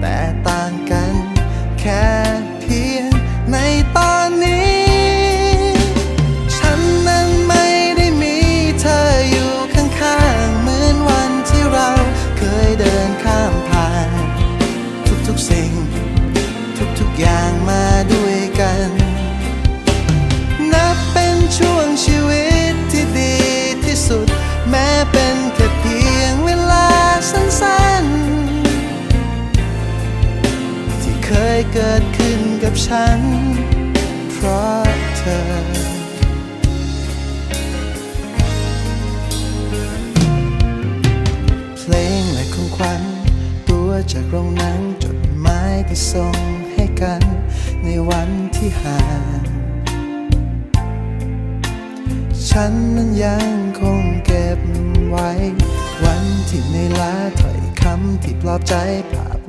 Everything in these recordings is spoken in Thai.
แต่ต่างกันแค่ กับฉัน เพราะเธอ เพลงและของขวัญตัวจากโรงหนังจดหมายที่ส่งให้กัน ในวันที่ห่าง ฉันนั้นยังคงเก็บไว้ วันที่ในลาถ้อยคำที่ปลอบใจภาพ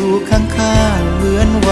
่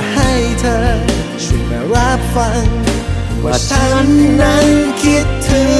จะให้เธอช่วยมารับฟัง ว่าฉันนั้นคิดถึง